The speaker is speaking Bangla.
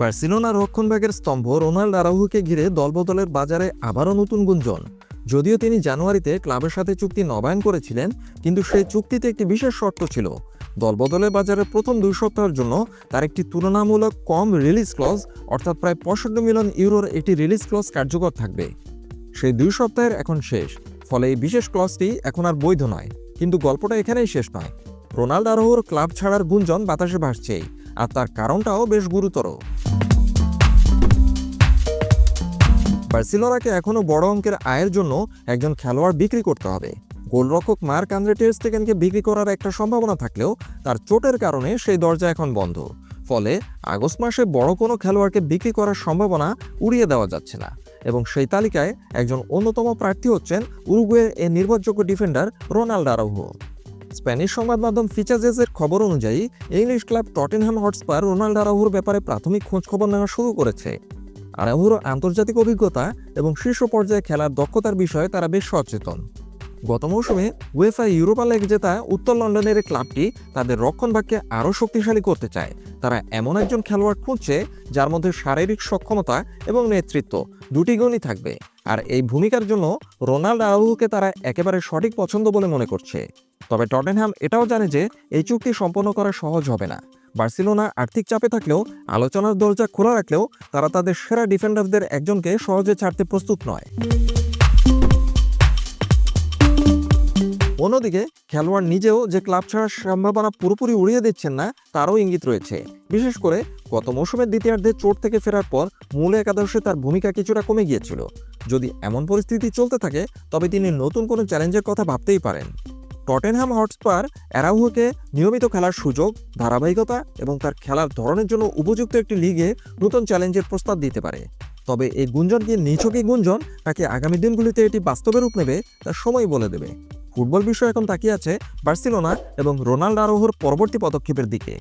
বার্সেলোনা রক্ষণভাগের স্তম্ভ রোনাল্ড আরাহুকে ঘিরে দলবদলের বাজারে আবারও নতুন গুঞ্জন। যদিও তিনি জানুয়ারিতে ক্লাবের সাথে চুক্তি নবায়ন করেছিলেন, কিন্তু সেই চুক্তিতে একটি বিশেষ শর্ত ছিল। দলবদলের বাজারের প্রথম দুই সপ্তাহের জন্য তার একটি তুলনামূলক কম রিলিজ ক্লজ, অর্থাৎ প্রায় পঁয়ষট্টি মিলিয়ন ইউরোর একটি রিলিজ ক্লজ কার্যকর থাকবে। সেই দুই সপ্তাহের এখন শেষ, ফলে এই বিশেষ ক্লজটি এখন আর বৈধ নয়, কিন্তু গল্পটা এখানেই শেষ নয়। রোনাল্ড আরোহর ক্লাব ছাড়ার গুঞ্জন বাতাসে ভাসছেই, আর তার কারণটাও বেশ গুরুতর। বার্সেলোনাকে এখনও বড় অঙ্কের আয়ের জন্য একজন খেলোয়াড় বিক্রি করতে হবে। গোলরক্ষক মার্ক আন্দ্রে টেস্টেকেনকে বিক্রি করার একটা সম্ভাবনা থাকলেও তার চোটের কারণে সেই দরজা এখন বন্ধ। ফলে আগস্ট মাসে বড় কোনো খেলোয়াড়কে বিক্রি করার সম্ভাবনা উড়িয়ে দেওয়া যাচ্ছে না এবং সেই তালিকায় একজন অন্যতম প্রার্থী হচ্ছেন উরুগুয়ের এ নির্ভরযোগ্য ডিফেন্ডার রোনাল্ড আরাউহো। স্প্যানিশ সংবাদ মাধ্যম ফিচাজেসের খবর অনুযায়ী English club Tottenham Hotspur Ronald আরাহুর ব্যাপারে প্রাথমিক খোঁজখবর নেওয়া শুরু করেছে। আরাহুর আন্তর্জাতিক অভিজ্ঞতা এবং শীর্ষ পর্যায়ে খেলার দক্ষতার বিষয়ে তারা বেশ সচেতন। গত মৌসুমে উয়েফা ইউরোপা লিগ জেতা উত্তর লন্ডনের ক্লাবটি তাদের রক্ষণভাগকে আরও শক্তিশালী করতে চায়। তারা এমন একজন খেলোয়াড় খুঁজছে যার মধ্যে শারীরিক সক্ষমতা এবং নেতৃত্ব দুটি গুণই থাকবে। আর এই ভূমিকার জন্য রোনাল্ড আরাহুকে তারা একেবারে সঠিক পছন্দ বলে মনে করছে। তবে টটেনহ্যাম এটাও জানে যে এই চুক্তি সম্পন্ন করা সহজ হবে না। বার্সেলোনা আর্থিক চাপে থাকলেও, আলোচনার দরজা খোলা রাখলেও, তারা তাদের সেরা ডিফেন্ডারদের একজনকে সহজে ছাড়তে প্রস্তুত নয়। অন্যদিকে, খেলোয়াড় নিজেও যে ক্লাব ছাড়ার সম্ভাবনা পুরোপুরি উড়িয়ে দিচ্ছেন না, তারও ইঙ্গিত রয়েছে। বিশেষ করে, গত মৌসুমের দ্বিতীয়ার্ধে চোট থেকে ফেরার পর মূল একাদশে তার ভূমিকা কিছুটা কমে গিয়েছিল। যদি এমন পরিস্থিতি চলতে থাকে, তবে তিনি নতুন কোনো চ্যালেঞ্জের কথা ভাবতেই পারেন। টটেনহ্যাম হটস্পার অ্যারাউহোকে নিয়মিত খেলার সুযোগ, ধারাবাহিকতা এবং তার খেলার ধরনের জন্য উপযুক্ত একটি লিগে নতুন চ্যালেঞ্জের প্রস্তাব দিতে পারে। তবে এই গুঞ্জন কি নিছকই গুঞ্জন? নাকি আগামী দিনগুলিতে এটি বাস্তবে রূপ নেবে তার সময় বলে দেবে। ফুটবল বিশ্ব এখন তাকিয়ে আছে বার্সিলোনা এবং রোনাল্ড আরোহর পরবর্তী পদক্ষেপের দিকে।